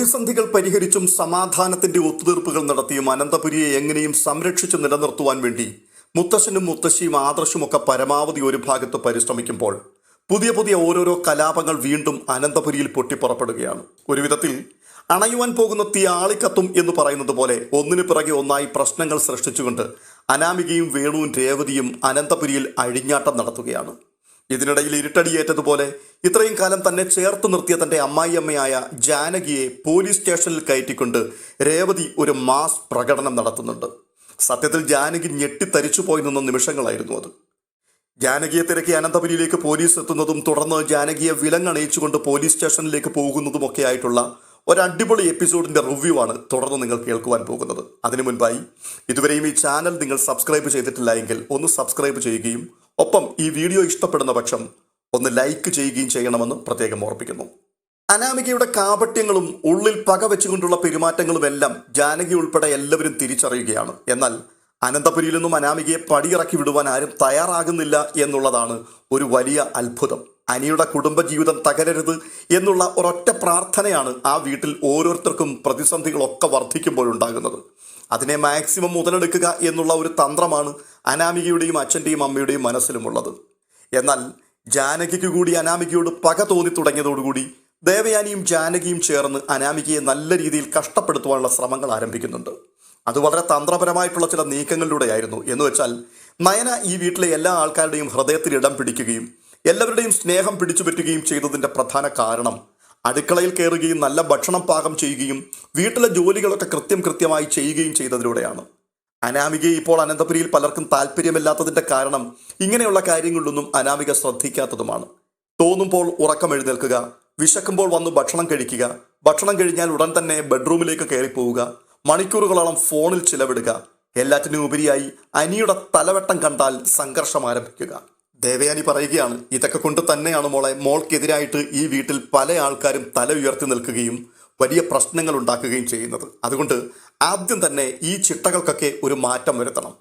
പ്രതിസന്ധികൾ പരിഹരിച്ചും സമാധാനത്തിന്റെ ഒത്തുതീർപ്പുകൾ നടത്തിയും അനന്തപുരിയെ എങ്ങനെയും സംരക്ഷിച്ചു നിലനിർത്തുവാൻ വേണ്ടി മുത്തശ്ശനും മുത്തശ്ശിയും ആദർശുമൊക്കെ പരമാവധി ഒരു ഭാഗത്ത് പരിശ്രമിക്കുമ്പോൾ പുതിയ പുതിയ ഓരോരോ കലാപങ്ങൾ വീണ്ടും അനന്തപുരിയിൽ പൊട്ടിപ്പുറപ്പെടുകയാണ്. ഒരു വിധത്തിൽ അണയുവാൻ പോകുന്ന തീ ആളിക്കത്തും എന്ന് പറയുന്നത് പോലെ ഒന്നിനു പിറകെ ഒന്നായി പ്രശ്നങ്ങൾ സൃഷ്ടിച്ചുകൊണ്ട് അനാമികയും വേണുവും രേവതിയും അനന്തപുരിയിൽ അഴിഞ്ഞാട്ടം നടത്തുകയാണ്. ഇതിനിടയിൽ ഇരുട്ടടിയേറ്റതുപോലെ ഇത്രയും കാലം തന്നെ ചേർത്ത് നിർത്തിയ തന്റെ അമ്മായിയമ്മയായ ജാനകിയെ പോലീസ് സ്റ്റേഷനിൽ കയറ്റിക്കൊണ്ട് രേവതി ഒരു മാസ് പ്രകടനം നടത്തുന്നുണ്ട്. സത്യത്തിൽ ജാനകി ഞെട്ടിത്തരിച്ചു പോയി നിന്ന നിമിഷങ്ങളായിരുന്നു അത്. ജാനകിയെ തിരക്കി അനന്തപുരിയിലേക്ക് പോലീസ് എത്തുന്നതും തുടർന്ന് ജാനകിയെ വിലങ്ങണയിച്ചുകൊണ്ട് പോലീസ് സ്റ്റേഷനിലേക്ക് പോകുന്നതുമൊക്കെ ആയിട്ടുള്ള ഒരു അടിപൊളി എപ്പിസോഡിന്റെ റിവ്യൂ ആണ് തുടർന്ന് നിങ്ങൾ കേൾക്കുവാൻ പോകുന്നത്. അതിനു മുൻപായി ഇതുവരെയും ഈ ചാനൽ നിങ്ങൾ സബ്സ്ക്രൈബ് ചെയ്തിട്ടില്ല എങ്കിൽ ഒന്ന് സബ്സ്ക്രൈബ് ചെയ്യുകയും ഒപ്പം ഈ വീഡിയോ ഇഷ്ടപ്പെടുന്ന പക്ഷം ഒന്ന് ലൈക്ക് ചെയ്യുകയും ചെയ്യണമെന്ന് പ്രത്യേകം ഓർപ്പിക്കുന്നു. അനാമികയുടെ കാപട്യങ്ങളും ഉള്ളിൽ പക വെച്ചുകൊണ്ടുള്ള പെരുമാറ്റങ്ങളും എല്ലാം ജാനകി ഉൾപ്പെടെ എല്ലാവരും തിരിച്ചറിയുകയാണ്. എന്നാൽ അനന്തപുരിയിൽ നിന്നും അനാമികയെ പടിയിറക്കി വിടുവാൻ ആരും തയ്യാറാകുന്നില്ല എന്നുള്ളതാണ് ഒരു വലിയ അത്ഭുതം. അനിയുടെ കുടുംബജീവിതം തകരരുത് എന്നുള്ള ഒരൊറ്റ പ്രാർത്ഥനയാണ് ആ വീട്ടിൽ ഓരോരുത്തർക്കും പ്രതിസന്ധികളൊക്കെ വർദ്ധിക്കുമ്പോഴുണ്ടാകുന്നത്. അതിനെ മാക്സിമം മുതലെടുക്കുക എന്നുള്ള ഒരു തന്ത്രമാണ് അനാമികയുടെയും അച്ഛന്റെയും അമ്മയുടെയും മനസ്സിലുമുള്ളത്. എന്നാൽ ജാനകിക്ക് കൂടി അനാമികയോട് പക തോന്നി തുടങ്ങിയതോടുകൂടി ദേവയാനിയും ജാനകിയും ചേർന്ന് അനാമികയെ നല്ല രീതിയിൽ കഷ്ടപ്പെടുത്തുവാനുള്ള ശ്രമങ്ങൾ ആരംഭിക്കുന്നുണ്ട്. അത് വളരെ തന്ത്രപരമായിട്ടുള്ള ചില നീക്കങ്ങളിലൂടെയായിരുന്നു. എന്ന് വെച്ചാൽ നയന ഈ വീട്ടിലെ എല്ലാ ആൾക്കാരുടെയും ഹൃദയത്തിൽ ഇടം പിടിക്കുകയും എല്ലാവരുടെയും സ്നേഹം പിടിച്ചു പറ്റുകയും ചെയ്തതിന്റെ പ്രധാന കാരണം അടുക്കളയിൽ കയറുകയും നല്ല ഭക്ഷണം പാകം ചെയ്യുകയും വീട്ടിലെ ജോലികളൊക്കെ കൃത്യം കൃത്യമായി ചെയ്യുകയും ചെയ്തതിലൂടെയാണ്. അനാമികയെ ഇപ്പോൾ അനന്തപുരിയിൽ പലർക്കും താല്പര്യമില്ലാത്തതിന്റെ കാരണം ഇങ്ങനെയുള്ള കാര്യങ്ങളിലൊന്നും അനാമിക ശ്രദ്ധിക്കാത്തതുമാണ്. തോന്നുമ്പോൾ ഉറക്കം എഴുന്നേൽക്കുക വിശക്കുമ്പോൾ വന്ന് ഭക്ഷണം കഴിക്കുക ഭക്ഷണം കഴിഞ്ഞാൽ ഉടൻ തന്നെ ബെഡ്റൂമിലേക്ക് കയറിപ്പോവുക പോവുക മണിക്കൂറുകളോളം ഫോണിൽ ചിലവിടുക എല്ലാറ്റിനും ഉപരിയായി അനിയുടെ തലവെട്ടം കണ്ടാൽ സംഘർഷം ആരംഭിക്കുക. ദേവയാനി പറയുകയാണ് ഇതൊക്കെ കൊണ്ട് തന്നെയാണ് മോളെ മോൾക്കെതിരായിട്ട് ഈ വീട്ടിൽ പല ആൾക്കാരും തല ഉയർത്തി നിൽക്കുകയും വലിയ പ്രശ്നങ്ങൾ ഉണ്ടാക്കുകയും ചെയ്യുന്നത്. അതുകൊണ്ട് ആദ്യം തന്നെ ഈ ചിട്ടകൾക്കൊക്കെ ഒരു മാറ്റം വരുത്തണം.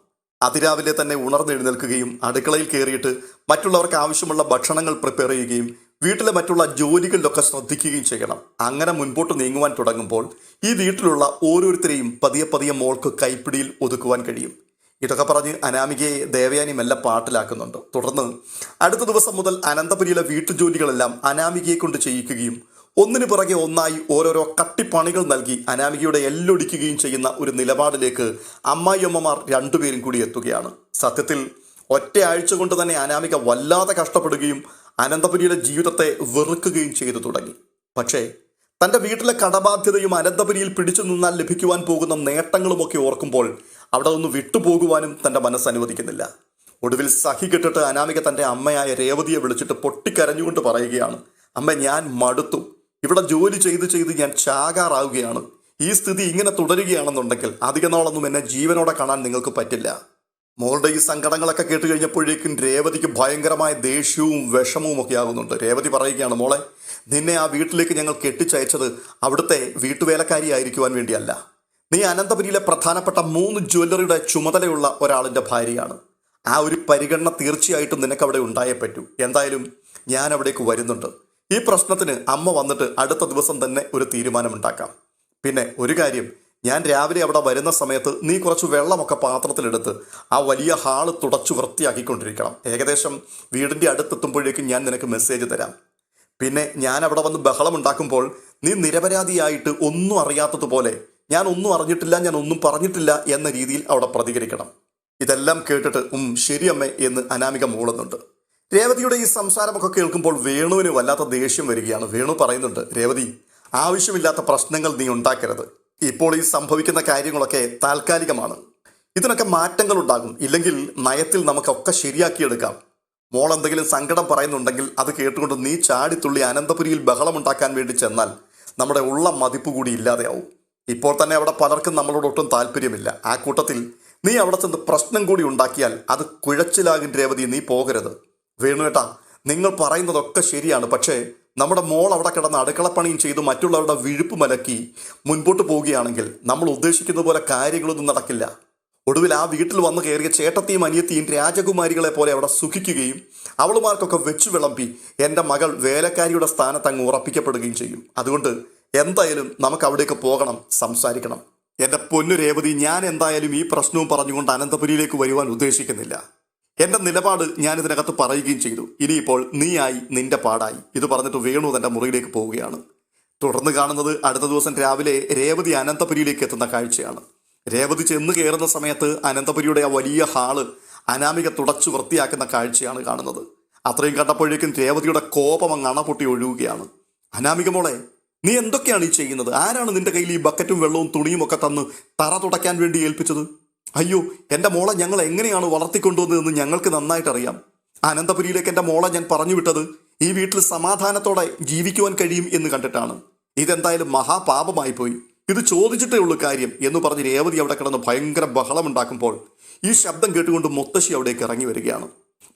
അതിരാവിലെ തന്നെ ഉണർന്നെഴുന്നേൽക്കുകയും അടുക്കളയിൽ കയറിയിട്ട് മറ്റുള്ളവർക്ക് ആവശ്യമുള്ള ഭക്ഷണങ്ങൾ പ്രിപ്പയർ ചെയ്യുകയും വീട്ടിലെ മറ്റുള്ള ജോലികളിലൊക്കെ ശ്രദ്ധിക്കുകയും ചെയ്യണം. അങ്ങനെ മുൻപോട്ട് നീങ്ങുവാൻ തുടങ്ങുമ്പോൾ ഈ വീട്ടിലുള്ള ഓരോരുത്തരെയും പതിയെ പതിയെ മോൾക്ക് കൈപ്പിടിയിൽ ഒതുക്കുവാൻ കഴിയും. ഇതൊക്കെ പറഞ്ഞ് അനാമികയെ ദേവയാനി മെല്ലെ പാട്ടിലാക്കുന്നുണ്ട്. തുടർന്ന് അടുത്ത ദിവസം മുതൽ അനന്തപുരിയിലെ വീട്ടുജോലികളെല്ലാം അനാമികയെ കൊണ്ട് ചെയ്യിക്കുകയും ഒന്നിനു പുറകെ ഒന്നായി ഓരോരോ കട്ടിപ്പണികൾ നൽകി അനാമികയുടെ എല്ലൊടിക്കുകയും ചെയ്യുന്ന ഒരു നിലപാടിലേക്ക് അമ്മായിയമ്മമാർ രണ്ടുപേരും കൂടി എത്തുകയാണ്. സത്യത്തിൽ ഒറ്റ ആഴ്ച കൊണ്ട് തന്നെ അനാമിക വല്ലാതെ കഷ്ടപ്പെടുകയും അനന്തപുരിയുടെ ജീവിതത്തെ വെറുക്കുകയും ചെയ്തു തുടങ്ങി. പക്ഷേ തന്റെ വീട്ടിലെ കടബാധ്യതയും അനന്തപുരിയിൽ പിടിച്ചു നിന്നാൽ ലഭിക്കുവാൻ പോകുന്ന നേട്ടങ്ങളുമൊക്കെ ഓർക്കുമ്പോൾ അവിടെ ഒന്ന് വിട്ടുപോകുവാനും തന്റെ മനസ്സ് അനുവദിക്കുന്നില്ല. ഒടുവിൽ സഹി കെട്ടിട്ട് അനാമിക തന്റെ അമ്മയായ രേവതിയെ വിളിച്ചിട്ട് പൊട്ടിക്കരഞ്ഞുകൊണ്ട് പറയുകയാണ് അമ്മ ഞാൻ മടുത്തു. ഇവിടെ ജോലി ചെയ്ത് ചെയ്ത് ഞാൻ ചാകാറാവുകയാണ്. ഈ സ്ഥിതി ഇങ്ങനെ തുടരുകയാണെന്നുണ്ടെങ്കിൽ അധികനാളൊന്നും എന്നെ ജീവനോടെ കാണാൻ നിങ്ങൾക്ക് പറ്റില്ല. മോളുടെ ഈ സങ്കടങ്ങളൊക്കെ കേട്ട് കഴിഞ്ഞപ്പോഴേക്കും രേവതിക്ക് ഭയങ്കരമായ ദേഷ്യവും വിഷമവും ഒക്കെ ആകുന്നുണ്ട് രേവതി പറയുകയാണ് മോളെ നിന്നെ ആ വീട്ടിലേക്ക് ഞങ്ങൾ കെട്ടിച്ചയച്ചത് അവിടുത്തെ വീട്ടുവേലക്കാരി ആയിരിക്കുവാൻ വേണ്ടിയല്ല. നീ അനന്തപുരിയിലെ പ്രധാനപ്പെട്ട മൂന്ന് ജ്വല്ലറിയുടെ ചുമതലയുള്ള ഒരാളിന്റെ ഭാര്യയാണ്. ആ ഒരു പരിഗണന തീർച്ചയായിട്ടും നിനക്ക് അവിടെ ഉണ്ടായേ പറ്റൂ. എന്തായാലും ഞാൻ അവിടേക്ക് വരുന്നുണ്ട്. ഈ പ്രശ്നത്തിന് അമ്മ വന്നിട്ട് അടുത്ത ദിവസം തന്നെ ഒരു തീരുമാനമുണ്ടാക്കാം. പിന്നെ ഒരു കാര്യം ഞാൻ രാവിലെ അവിടെ വരുന്ന സമയത്ത് നീ കുറച്ച് വെള്ളമൊക്കെ പാത്രത്തിലെടുത്ത് ആ വലിയ ഹാൾ തുടച്ചു വൃത്തിയാക്കിക്കൊണ്ടിരിക്കണം. ഏകദേശം വീടിന്റെ അടുത്തെത്തുമ്പോഴേക്കും ഞാൻ നിനക്ക് മെസ്സേജ് തരാം. പിന്നെ ഞാൻ അവിടെ വന്ന് ബഹളം ഉണ്ടാക്കുമ്പോൾ നീ നിരപരാധിയായിട്ട് ഒന്നും അറിയാത്തതുപോലെ ഞാൻ ഒന്നും അറിഞ്ഞിട്ടില്ല ഞാൻ ഒന്നും പറഞ്ഞിട്ടില്ല എന്ന രീതിയിൽ അവിടെ പ്രതികരിക്കണം. ഇതെല്ലാം കേട്ടിട്ട് ഉം ശരി അമ്മേ എന്ന് അനാമിക മൂളുന്നുണ്ട്. രേവതിയുടെ ഈ സംസാരമൊക്കെ കേൾക്കുമ്പോൾ വേണുവിന് വല്ലാത്ത ദേഷ്യം വരികയാണ്. വേണു പറയുന്നുണ്ട് രേവതി ആവശ്യമില്ലാത്ത പ്രശ്നങ്ങൾ നീ ഉണ്ടാക്കരുത്. ഇപ്പോൾ ഈ സംഭവിക്കുന്ന കാര്യങ്ങളൊക്കെ താൽക്കാലികമാണ്. ഇതിനൊക്കെ മാറ്റങ്ങൾ ഉണ്ടാകും. ഇല്ലെങ്കിൽ നയത്തിൽ നമുക്കൊക്കെ ശരിയാക്കിയെടുക്കാം. മോൾ എന്തെങ്കിലും സങ്കടം പറയുന്നുണ്ടെങ്കിൽ അത് കേട്ടുകൊണ്ട് നീ ചാടിത്തുള്ളി അനന്തപുരിയിൽ ബഹളമുണ്ടാക്കാൻ വേണ്ടി ചെന്നാൽ നമ്മുടെ ഉള്ള മതിപ്പ് കൂടി ഇല്ലാതെയാവും. ഇപ്പോൾ തന്നെ അവിടെ പലർക്കും നമ്മളോട് ഒട്ടും താല്പര്യമില്ല. ആ കൂട്ടത്തിൽ നീ അവിടെ ചെന്ന് പ്രശ്നം കൂടി ഉണ്ടാക്കിയാൽ അത് കുഴച്ചിലാകും രേവതി നീ പോകരുത്. വേണുവേട്ടാ നിങ്ങൾ പറയുന്നതൊക്കെ ശരിയാണ്. പക്ഷേ നമ്മുടെ മോൾ അവിടെ കിടന്ന് അടുക്കളപ്പണിയും ചെയ്ത് മറ്റുള്ളവരുടെ വിഴുപ്പ് മലക്കി മുൻപോട്ട് പോവുകയാണെങ്കിൽ നമ്മൾ ഉദ്ദേശിക്കുന്ന പോലെ കാര്യങ്ങളൊന്നും നടക്കില്ല. ഒടുവിൽ ആ വീട്ടിൽ വന്നു കയറിയ ചേട്ടത്തെയും അനിയത്തെയും രാജകുമാരികളെ പോലെ അവിടെ സുഖിക്കുകയും അവളുമാർക്കൊക്കെ വെച്ചു വിളമ്പി എന്റെ മകൾ വേലക്കാരിയുടെ സ്ഥാനത്ത് അങ്ങ് ഉറപ്പിക്കപ്പെടുകയും ചെയ്യും. അതുകൊണ്ട് എന്തായാലും നമുക്ക് അവിടേക്ക് പോകണം സംസാരിക്കണം. എന്റെ പൊന്നു രേവതി ഞാൻ എന്തായാലും ഈ പ്രശ്നവും പറഞ്ഞുകൊണ്ട് അനന്തപുരിയിലേക്ക് വരുവാൻ ഉദ്ദേശിക്കുന്നില്ല. എന്റെ നിലപാട് ഞാൻ ഇതിനകത്ത് പറയുകയും ചെയ്തു. ഇനിയിപ്പോൾ നീയായി നിന്റെ പാടായി. ഇത് പറഞ്ഞിട്ട് വേണു തന്റെ മുറിയിലേക്ക് പോവുകയാണ്. തുടർന്ന് കാണുന്നത് അടുത്ത ദിവസം രാവിലെ രേവതി അനന്തപുരിയിലേക്ക് എത്തുന്ന കാഴ്ചയാണ്. രേവതി ചെന്ന് കയറുന്ന സമയത്ത് അനന്തപുരിയുടെ ആ വലിയ ഹാൾ അനാമിക തുടച്ചു വൃത്തിയാക്കുന്ന കാഴ്ചയാണ് കാണുന്നത്. അത്രയും കണ്ടപ്പോഴേക്കും രേവതിയുടെ കോപം അങ്ങ് അണപൊട്ടി ഒഴുകുകയാണ്. അനാമിക മോളെ നീ എന്തൊക്കെയാണ് ഈ ചെയ്യുന്നത്? ആരാണ് നിന്റെ കയ്യിൽ ഈ ബക്കറ്റും വെള്ളവും തുണിയും ഒക്കെ തന്ന് തറ തുടയ്ക്കാൻ വേണ്ടി ഏൽപ്പിച്ചത്? അയ്യോ എന്റെ മോളെ ഞങ്ങൾ എങ്ങനെയാണ് വളർത്തിക്കൊണ്ടുവന്നതെന്ന് ഞങ്ങൾക്ക് നന്നായിട്ട് അറിയാം. അനന്തപുരിയിലേക്ക് എന്റെ മോളെ ഞാൻ പറഞ്ഞു വിട്ടത് ഈ വീട്ടിൽ സമാധാനത്തോടെ ജീവിക്കുവാൻ കഴിയും എന്ന് കണ്ടിട്ടാണ്. ഇതെന്തായാലും മഹാപാപമായി പോയി. ഇത് ചോദിച്ചിട്ടേ ഉള്ളൂ കാര്യം എന്ന് പറഞ്ഞ് രേവതി അവിടെ കിടന്ന് ഭയങ്കര ബഹളമുണ്ടാക്കുമ്പോൾ ഈ ശബ്ദം കേട്ടുകൊണ്ട് മുത്തശ്ശി അവിടേക്ക് ഇറങ്ങി വരികയാണ്.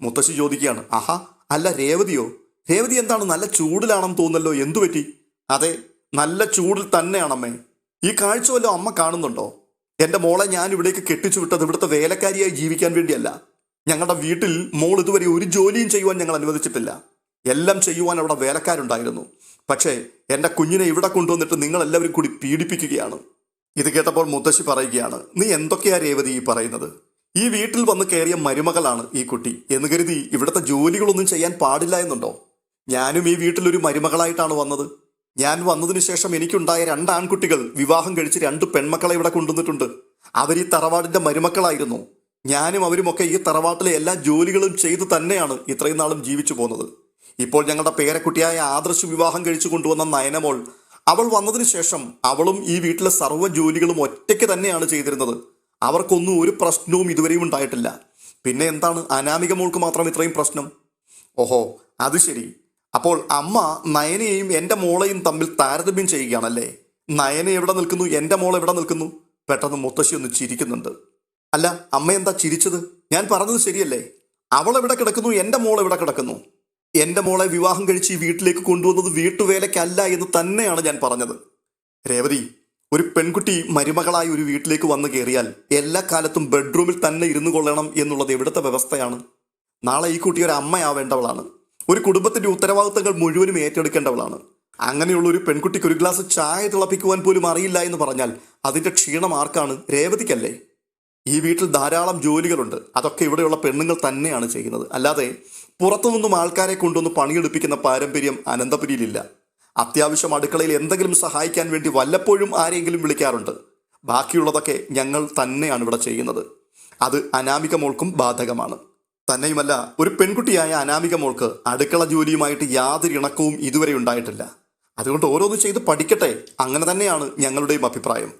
മുത്തശ്ശി ചോദിക്കുകയാണ് ആഹാ അല്ല രേവതിയോ? രേവതി എന്താണ് നല്ല ചൂടിലാണെന്ന് തോന്നല്ലോ എന്തു പറ്റി അതെ നല്ല ചൂടിൽ തന്നെയാണമ്മേ. ഈ കാഴ്ച വല്ലതും അമ്മ കാണുന്നുണ്ടോ? എന്റെ മോളെ ഞാൻ ഇവിടേക്ക് കെട്ടിച്ചു വിട്ടത് ഇവിടുത്തെ വേലക്കാരിയായി ജീവിക്കാൻ വേണ്ടിയല്ല. ഞങ്ങളുടെ വീട്ടിൽ മോൾ ഇതുവരെ ഒരു ജോലിയും ചെയ്യുവാൻ ഞങ്ങൾ അനുവദിച്ചിട്ടില്ല. എല്ലാം ചെയ്യുവാൻ അവിടെ വേലക്കാരുണ്ടായിരുന്നു. പക്ഷേ എന്റെ കുഞ്ഞിനെ ഇവിടെ കൊണ്ടുവന്നിട്ട് നിങ്ങൾ എല്ലാവരും കൂടി പീഡിപ്പിക്കുകയാണ്. ഇത് കേട്ടപ്പോൾ മുത്തശ്ശി പറയുകയാണ് നീ എന്തൊക്കെയാ രേവതി ഈ പറയുന്നത്? ഈ വീട്ടിൽ വന്ന് കയറിയ മരുമകളാണ് ഈ കുട്ടി. എന്ന് കരുതി ഇവിടുത്തെ ജോലികളൊന്നും ചെയ്യാൻ പാടില്ല എന്നുണ്ടോ? ഞാനും ഈ വീട്ടിലൊരു മരുമകളായിട്ടാണ് വന്നത്. ഞാൻ വന്നതിനു ശേഷം എനിക്കുണ്ടായ രണ്ട് ആൺകുട്ടികൾ വിവാഹം കഴിച്ച് രണ്ട് പെൺമക്കളെ ഇവിടെ കൊണ്ടുവന്നിട്ടുണ്ട്. അവർ ഈ തറവാടിന്റെ മരുമക്കളായിരുന്നു. ഞാനും അവരുമൊക്കെ ഈ തറവാട്ടിലെ എല്ലാ ജോലികളും ചെയ്തു തന്നെയാണ് ഇത്രയും നാളും ജീവിച്ചു പോകുന്നത് ഇപ്പോൾ ഞങ്ങളുടെ പേരക്കുട്ടിയായ ആദർശ് വിവാഹം കഴിച്ചു കൊണ്ടുവന്ന നയനമോൾ അവൾ വന്നതിന് ശേഷം അവളും ഈ വീട്ടിലെ സർവ ജോലികളും ഒറ്റയ്ക്ക് തന്നെയാണ് ചെയ്തിരുന്നത്. അവർക്കൊന്നും ഒരു പ്രശ്നവും ഇതുവരെയും ഉണ്ടായിട്ടില്ല. പിന്നെ എന്താണ് അനാമിക മോൾക്ക് മാത്രം ഇത്രയും പ്രശ്നം? ഓഹോ അത് ശരി. അപ്പോൾ അമ്മ നയനയെയും എന്റെ മോളെയും തമ്മിൽ താരതമ്യം ചെയ്യുകയാണല്ലേ? നയന എവിടെ നിൽക്കുന്നു? എന്റെ മോൾ എവിടെ നിൽക്കുന്നു? പെട്ടെന്ന് മുത്തശ്ശി ഒന്ന് ചിരിക്കുന്നുണ്ട്. അല്ല അമ്മ എന്താ ചിരിച്ചത്? ഞാൻ പറഞ്ഞത് ശരിയല്ലേ? അവൾ എവിടെ കിടക്കുന്നു? എന്റെ മോൾ എവിടെ കിടക്കുന്നു? എന്റെ മോളെ വിവാഹം കഴിച്ച് ഈ വീട്ടിലേക്ക് കൊണ്ടുവന്നത് വീട്ടുവേലയ്ക്കല്ല എന്ന് തന്നെയാണ് ഞാൻ പറഞ്ഞത്. രേവതി ഒരു പെൺകുട്ടി മരുമകളായി ഒരു വീട്ടിലേക്ക് വന്നു കയറിയാൽ എല്ലാ കാലത്തും ബെഡ്റൂമിൽ തന്നെ ഇരുന്നു കൊള്ളണം എന്നുള്ളത് എവിടുത്തെ വ്യവസ്ഥയാണ്? നാളെ ഈ കുട്ടി ഒരു അമ്മയാവേണ്ടവളാണ്. ഒരു കുടുംബത്തിന്റെ ഉത്തരവാദിത്തങ്ങൾ മുഴുവനും ഏറ്റെടുക്കേണ്ടവളാണ്. അങ്ങനെയുള്ള ഒരു പെൺകുട്ടിക്ക് ഒരു ഗ്ലാസ് ചായ തിളപ്പിക്കുവാൻ പോലും അറിയില്ല എന്ന് പറഞ്ഞാൽ അതിന്റെ ക്ഷീണം ആർക്കാണ്? രേവതിക്കല്ലേ? ഈ വീട്ടിൽ ധാരാളം ജോലികളുണ്ട്. അതൊക്കെ ഇവിടെയുള്ള പെണ്ണുങ്ങൾ തന്നെയാണ് ചെയ്യുന്നത്. അല്ലാതെ പുറത്തുനിന്നും ആൾക്കാരെ കൊണ്ടുവന്ന് പണിയെടുപ്പിക്കുന്ന പാരമ്പര്യം അനന്തപുരിയിലില്ല. അത്യാവശ്യം അടുക്കളയിൽ എന്തെങ്കിലും സഹായിക്കാൻ വേണ്ടി വല്ലപ്പോഴും ആരെങ്കിലും വിളിക്കാറുണ്ട്. ബാക്കിയുള്ളതൊക്കെ ഞങ്ങൾ തന്നെയാണ് ഇവിടെ ചെയ്യുന്നത്. അത് അനാമിക മോൾക്കും ബാധകമാണ്. തന്നെയുമല്ല ഒരു പെൺകുട്ടിയായ അനാമിക മോൾക്ക് അടുക്കള ജോലിയുമായിട്ട് യാതൊരു ഇണക്കവും ഇതുവരെ ഉണ്ടായിട്ടില്ല. അതുകൊണ്ട് ഓരോന്ന് ചെയ്ത് പഠിക്കട്ടെ അങ്ങനെ തന്നെയാണ് ഞങ്ങളുടെയും അഭിപ്രായം.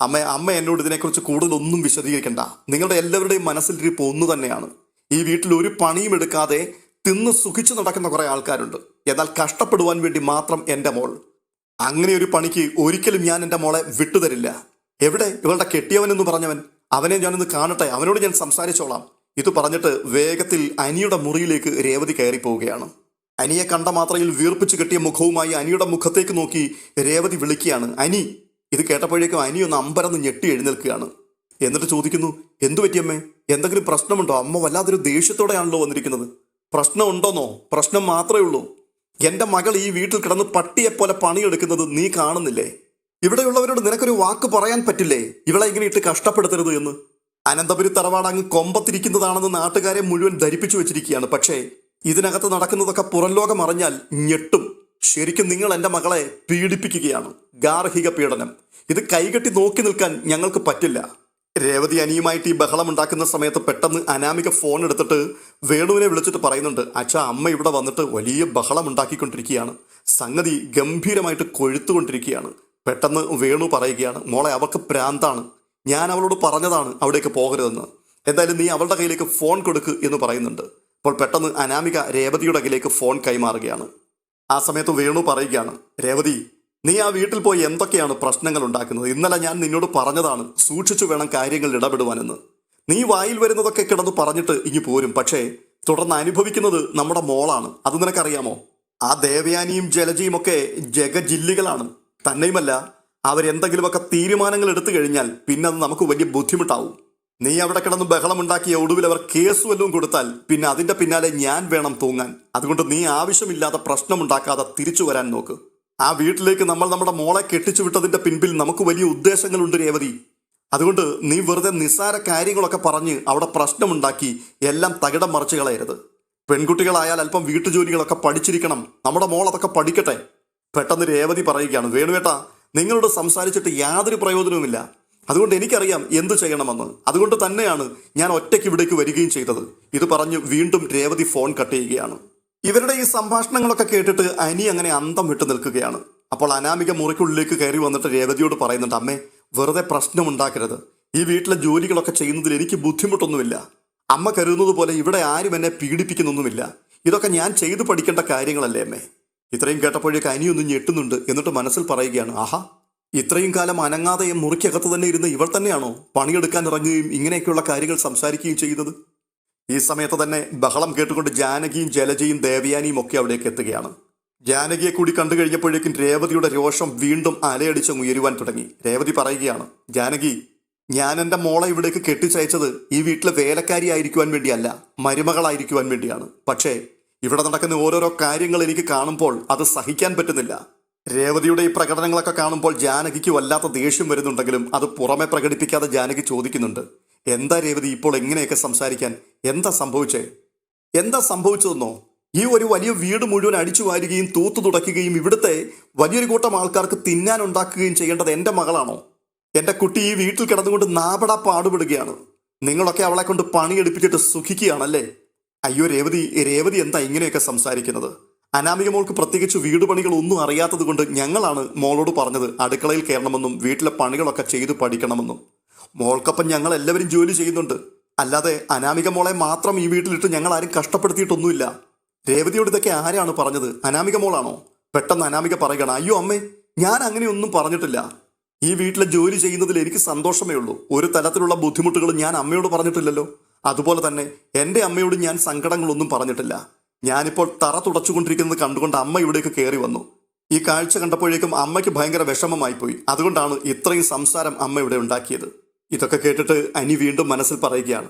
അമ്മ അമ്മ എന്നോട് ഇതിനെക്കുറിച്ച് കൂടുതലൊന്നും വിശദീകരിക്കണ്ട. നിങ്ങളുടെ എല്ലാവരുടെയും മനസ്സിലിരിപ്പ് ഒന്നു തന്നെയാണ്. ഈ വീട്ടിൽ ഒരു പണിയും എടുക്കാതെ തിന്ന് സുഖിച്ചു നടക്കുന്ന കുറെ ആൾക്കാരുണ്ട്. എന്നാൽ കഷ്ടപ്പെടുവാൻ വേണ്ടി മാത്രം എന്റെ മോൾ. അങ്ങനെ ഒരു പണിക്ക് ഒരിക്കലും ഞാൻ എന്റെ മോളെ വിട്ടുതരില്ല. എവിടെ? ഇവളുടെ കെട്ടിയവനെന്ന് പറഞ്ഞവൻ. അവനെ ഞാനൊന്ന് കാണട്ടെ അവനോട് ഞാൻ സംസാരിച്ചോളാം. ഇത് പറഞ്ഞിട്ട് വേഗത്തിൽ അനിയുടെ മുറിയിലേക്ക് രേവതി കയറി പോവുകയാണ്. അനിയെ കണ്ട മാത്രയിൽ വീർപ്പിച്ചു കെട്ടിയ മുഖവുമായി അനിയുടെ മുഖത്തേക്ക് നോക്കി രേവതി വിളിക്കുകയാണ്. അനി ഇത് കേട്ടപ്പോഴേക്കും അനി ഒന്ന് അമ്പരന്ന് ഞെട്ടി എഴുന്നേൽക്കുകയാണ്. എന്നിട്ട് ചോദിക്കുന്നു എന്തു പറ്റിയമ്മേ എന്തെങ്കിലും പ്രശ്നമുണ്ടോ? അമ്മ വല്ലാതൊരു ദേഷ്യത്തോടെയാണല്ലോ വന്നിരിക്കുന്നത്. പ്രശ്നമുണ്ടോന്നോ? പ്രശ്നം മാത്രമേ ഉള്ളൂ. എന്റെ മകൾ ഈ വീട്ടിൽ കിടന്ന് പട്ടിയെപ്പോലെ പണിയെടുക്കുന്നത് നീ കാണുന്നില്ലേ? ഇവിടെയുള്ളവരോട് നിനക്കൊരു വാക്ക് പറയാൻ പറ്റില്ലേ? ഇവളെ ഇങ്ങനെ ഇട്ട് കഷ്ടപ്പെടുത്തരുത് എന്ന്. അനന്തപുരി തറവാട് അങ്ങ് കൊമ്പത്തിരിക്കുന്നതാണെന്ന് നാട്ടുകാരെ മുഴുവൻ ധരിപ്പിച്ചു വെച്ചിരിക്കുകയാണ്. പക്ഷേ ഇതിനകത്ത് നടക്കുന്നതൊക്കെ പുറംലോകം അറിഞ്ഞാൽ ഞെട്ടും. ശരിക്കും നിങ്ങൾ എന്റെ മകളെ പീഡിപ്പിക്കുകയാണ്. ഗാർഹിക പീഡനം. ഇത് കൈകെട്ടി നോക്കി നിൽക്കാൻ ഞങ്ങൾക്ക് പറ്റില്ല. രേവതി അനിയുമായിട്ട് ഈ ബഹളം ഉണ്ടാക്കുന്ന സമയത്ത് പെട്ടെന്ന് അനാമിക ഫോൺ എടുത്തിട്ട് വേണുവിനെ വിളിച്ചിട്ട് പറയുന്നുണ്ട് അച്ഛാ അമ്മ ഇവിടെ വന്നിട്ട് വലിയ ബഹളം ഉണ്ടാക്കിക്കൊണ്ടിരിക്കുകയാണ്. സംഗതി ഗംഭീരമായിട്ട് കൊഴുത്തുകൊണ്ടിരിക്കുകയാണ്. പെട്ടെന്ന് വേണു പറയുകയാണ് മോളെ അവർക്ക് പ്രാന്താണ്. ഞാൻ അവളോട് പറഞ്ഞതാണ് അവിടേക്ക് പോകരുതെന്ന്. എന്തായാലും നീ അവളുടെ കയ്യിലേക്ക് ഫോൺ കൊടുക്ക് എന്ന് പറയുന്നുണ്ട്. അപ്പോൾ പെട്ടെന്ന് അനാമിക രേവതിയുടെ കയ്യിലേക്ക് ഫോൺ കൈമാറുകയാണ്. ആ സമയത്ത് വേണു പറയുകയാണ് രേവതി നീ ആ വീട്ടിൽ പോയി എന്തൊക്കെയാണ് പ്രശ്നങ്ങൾ ഉണ്ടാക്കുന്നത്? ഇന്നലെ ഞാൻ നിന്നോട് പറഞ്ഞതാണ് സൂക്ഷിച്ചു വേണം കാര്യങ്ങൾ ഇടപെടുവാനെന്ന്. നീ വായിൽ വരുന്നതൊക്കെ കിടന്ന് പറഞ്ഞിട്ട് ഇനി പോരും. പക്ഷേ തുടർന്ന് അനുഭവിക്കുന്നത് നമ്മുടെ മോളാണ്. അത് നിനക്കറിയാമോ? ആ ദേവയാനിയും ജലജയും ഒക്കെ ജഗജില്ലികളാണ് തന്നെയുമല്ല അവരെന്തെങ്കിലുമൊക്കെ തീരുമാനങ്ങൾ എടുത്തു കഴിഞ്ഞാൽ പിന്നെ അത് നമുക്ക് വലിയ ബുദ്ധിമുട്ടാവും. നീ അവിടെ കിടന്ന് ബഹളമുണ്ടാക്കിയ ഒടുവിൽ അവർ കേസ് വല്ലതും കൊടുത്താൽ പിന്നെ അതിന്റെ പിന്നാലെ ഞാൻ വേണം തൂങ്ങാൻ. അതുകൊണ്ട് നീ ആവശ്യമില്ലാത്ത പ്രശ്നമുണ്ടാക്കാതെ തിരിച്ചു വരാൻ നോക്ക്. ആ വീട്ടിലേക്ക് നമ്മൾ നമ്മുടെ മോളെ കെട്ടിച്ചു വിട്ടതിന്റെ പിൻപിൽ നമുക്ക് വലിയ ഉദ്ദേശങ്ങളുണ്ട് രേവതി. അതുകൊണ്ട് നീ വെറുതെ നിസ്സാര കാര്യങ്ങളൊക്കെ പറഞ്ഞ് അവിടെ പ്രശ്നമുണ്ടാക്കി എല്ലാം തകിടം മറിച്ച് കളയരുത്. പെൺകുട്ടികളായാൽ അല്പം വീട്ടുജോലികളൊക്കെ പഠിച്ചിരിക്കണം. നമ്മുടെ മോൾ അതൊക്കെ പഠിക്കട്ടെ. പെട്ടെന്ന് രേവതി പറയുകയാണ് വേണുവേട്ടാ നിങ്ങളോട് സംസാരിച്ചിട്ട് യാതൊരു പ്രയോജനവുമില്ല. അതുകൊണ്ട് എനിക്കറിയാം എന്തു ചെയ്യണമെന്ന്. അതുകൊണ്ട് തന്നെയാണ് ഞാൻ ഒറ്റയ്ക്ക് ഇവിടേക്ക് വരികയും ചെയ്തത്. ഇത് പറഞ്ഞ് വീണ്ടും രേവതി ഫോൺ കട്ട് ചെയ്യുകയാണ്. ഇവരുടെ ഈ സംഭാഷണങ്ങളൊക്കെ കേട്ടിട്ട് അനി അങ്ങനെ അന്തം വിട്ടു നിൽക്കുകയാണ്. അപ്പോൾ അനാമിക മുറിക്കുള്ളിലേക്ക് കയറി വന്നിട്ട് രേവതിയോട് പറയുന്നുണ്ട് അമ്മേ വെറുതെ പ്രശ്നമുണ്ടാക്കരുത്. ഈ വീട്ടിലെ ജോലികളൊക്കെ ചെയ്യുന്നതിൽ എനിക്ക് ബുദ്ധിമുട്ടൊന്നുമില്ല. അമ്മ കരുതുന്നത് പോലെ ഇവിടെ ആരും എന്നെ പീഡിപ്പിക്കുന്നൊന്നുമില്ല. ഇതൊക്കെ ഞാൻ ചെയ്തു പഠിക്കേണ്ട കാര്യങ്ങളല്ലേ അമ്മേ? ഇത്രയും കേട്ടപ്പോഴേക്ക് അനിയൊന്നും ഞെട്ടുന്നുണ്ട് എന്നിട്ട് മനസ്സിൽ പറയുകയാണ് ആഹാ ഇത്രയും കാലം അനങ്ങാതെ മുറിക്കകത്ത് തന്നെ ഇരുന്ന് ഇവൾ തന്നെയാണോ പണിയെടുക്കാൻ ഇറങ്ങുകയും ഇങ്ങനെയൊക്കെയുള്ള കാര്യങ്ങൾ സംസാരിക്കുകയും ചെയ്യുന്നത്? ഈ സമയത്ത് തന്നെ ബഹളം കേട്ടുകൊണ്ട് ജാനകിയും ജലജയും ദേവയാനിയും ഒക്കെ അവിടേക്ക് എത്തുകയാണ്. ജാനകിയെ കൂടി കണ്ടു കഴിഞ്ഞപ്പോഴേക്കും രേവതിയുടെ രോഷം വീണ്ടും അലയടിച്ച് ഉയരുവാൻ തുടങ്ങി. രേവതി പറയുകയാണ് ജാനകി ഞാൻ എന്റെ മോളെ ഇവിടേക്ക് കെട്ടിച്ചയച്ചത് ഈ വീട്ടിലെ വേലക്കാരി ആയിരിക്കുവാൻ വേണ്ടിയല്ല മരുമകളായിരിക്കുവാൻ വേണ്ടിയാണ്. പക്ഷേ ഇവിടെ നടക്കുന്ന ഓരോരോ കാര്യങ്ങൾ എനിക്ക് കാണുമ്പോൾ അത് സഹിക്കാൻ പറ്റുന്നില്ല. രേവതിയുടെ ഈ പ്രകടനങ്ങളൊക്കെ കാണുമ്പോൾ ജാനകിക്ക് വല്ലാത്ത ദേഷ്യം വരുന്നുണ്ടെങ്കിലും അത് പുറമെ പ്രകടിപ്പിക്കാതെ ജാനകി ചോദിക്കുന്നുണ്ട്. എന്താ രേവതി ഇപ്പോൾ എങ്ങനെയൊക്കെ സംസാരിക്കാൻ? എന്താ സംഭവിച്ചേ? എന്താ സംഭവിച്ചതെന്നോ? ഈ ഒരു വലിയ വീട് മുഴുവൻ അടിച്ചു വാരുകയും തൂത്തു തുടയ്ക്കുകയും ഇവിടുത്തെ വലിയൊരു കൂട്ടം ആൾക്കാർക്ക് തിന്നാൻ ഉണ്ടാക്കുകയും ചെയ്യേണ്ടത് എന്റെ മകളാണോ? എന്റെ കുട്ടി ഈ വീട്ടിൽ കിടന്നുകൊണ്ട് നാപട പാടുപെടുകയാണ്. നിങ്ങളൊക്കെ അവളെ കൊണ്ട് പണിയെടുപ്പിച്ചിട്ട് സുഖിക്കുകയാണല്ലേ? അയ്യോ രേവതി രേവതി എന്താ ഇങ്ങനെയൊക്കെ സംസാരിക്കുന്നത്? അനാമിക മോൾക്ക് പ്രത്യേകിച്ച് വീട് പണികൾ ഒന്നും അറിയാത്തത് കൊണ്ട് ഞങ്ങളാണ് മോളോട് പറഞ്ഞത് അടുക്കളയിൽ കയറണമെന്നും വീട്ടിലെ പണികളൊക്കെ ചെയ്തു പഠിക്കണമെന്നും. മോൾക്കൊപ്പം ഞങ്ങൾ എല്ലാവരും ജോലി ചെയ്യുന്നുണ്ട്. അല്ലാതെ അനാമിക മോളെ മാത്രം ഈ വീട്ടിലിട്ട് ഞങ്ങൾ ആരും കഷ്ടപ്പെടുത്തിയിട്ടൊന്നുമില്ല. രേവതിയോട് ഇതൊക്കെ ആരാണ് പറഞ്ഞത്? അനാമിക മോളാണോ? പെട്ടെന്ന് അനാമിക പറയുകയാണ് അയ്യോ അമ്മേ ഞാൻ അങ്ങനെയൊന്നും പറഞ്ഞിട്ടില്ല. ഈ വീട്ടിലെ ജോലി ചെയ്യുന്നതിൽ എനിക്ക് സന്തോഷമേ ഉള്ളൂ. ഒരു തരത്തിലുള്ള ബുദ്ധിമുട്ടുകളും ഞാൻ അമ്മയോട് പറഞ്ഞിട്ടില്ലല്ലോ. അതുപോലെ തന്നെ എന്റെ അമ്മയോട് ഞാൻ സങ്കടങ്ങളൊന്നും പറഞ്ഞിട്ടില്ല. ഞാനിപ്പോൾ തറ തുടച്ചുകൊണ്ടിരിക്കുന്നത് കണ്ടുകൊണ്ട് അമ്മ ഇവിടേക്ക് കയറി വന്നു. ഈ കാഴ്ച കണ്ടപ്പോഴേക്കും അമ്മയ്ക്ക് ഭയങ്കര വിഷമമായി പോയി അതുകൊണ്ടാണ് ഇത്രയും സംസാരം അമ്മ ഇവിടെ ഉണ്ടാക്കിയത്. ഇതൊക്കെ കേട്ടിട്ട് അനി വീണ്ടും മനസ്സിൽ പറയുകയാണ്.